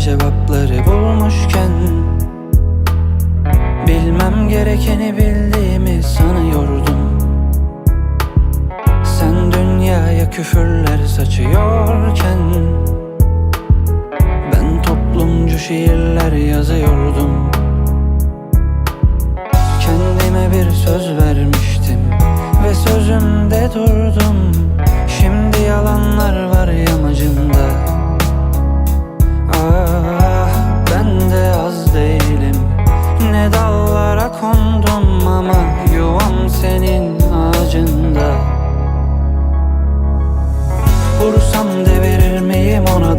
cevapları bulmuşken Bilmem gerekeni bildiğimi sanıyordum. Sen dünyaya küfürler saçıyorken Ben toplumcu şiirler yazıyorum.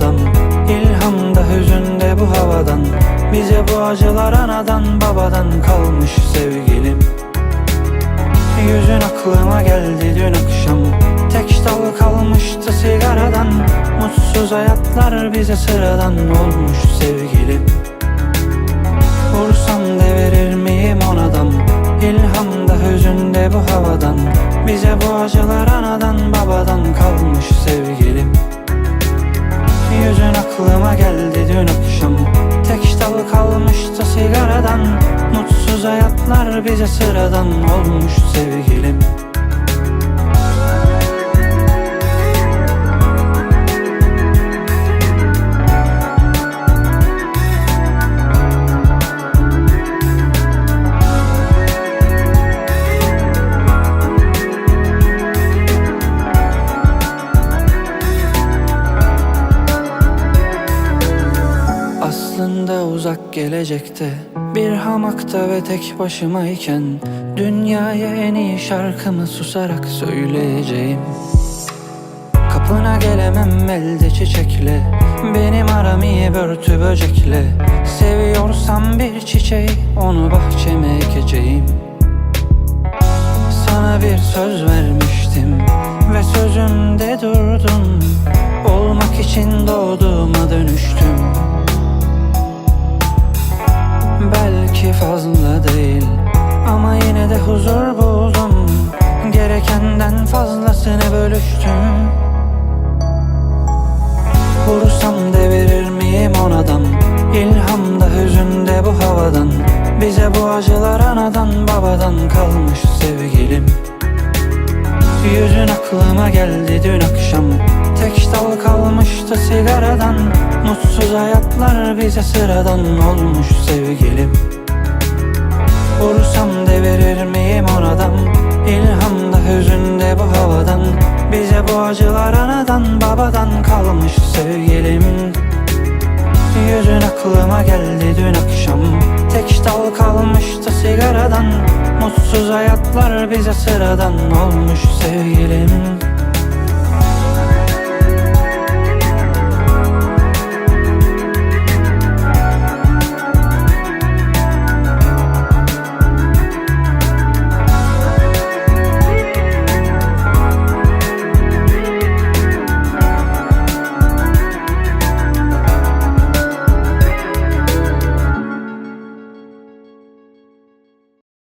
havadan İlhamda hüzünde bu havadan. Bize bu acılar anadan babadan kalmış sevgilim. Yüzün aklıma geldi dün akşam. Tek dal kalmıştı sigaradan. Mutsuz hayatlar bize sıradan olmuş sevgilim. Vursam devirir miyim onadan? İlhamda hüzünde bu havadan. Bize bu acılar anadan babadan kalmış sevgilim aklıma geldi dün akşam. Tek dal kalmıştı sigaradan. Mutsuz hayatlar bize sıradan olmuş sevgilim Aslında uzak gelecekte Bir hamakta ve tek başımayken Dünyaya en iyi şarkımı susarak söyleyeceğim. Kapına gelemem elde çiçekle Benim aram iyi börtü böcekle. Seviyorsam bir çiçeği onu bahçeme ekeceğim. Sana bir söz vermiştim ve sözümde durdum Olmak için doğduğuma fazla değil. Ama yine de huzur buldum. Gerekenden fazlasını bölüştüm. Vursam devirir miyim onadan? İlham da hüzün de bu havadan. Bize bu acılar anadan babadan kalmış sevgilim. Yüzün aklıma geldi dün akşam. Tek dal kalmıştı sigaradan. Mutsuz hayatlar bize sıradan olmuş sevgilim Vursam devirir miyim oradan? İlham da hüzün de bu havadan. Bize bu acılar anadan babadan kalmış sevgilim. Yüzün aklıma geldi dün akşam. Tek dal kalmıştı sigaradan. Mutsuz hayatlar bize sıradan olmuş sevgilim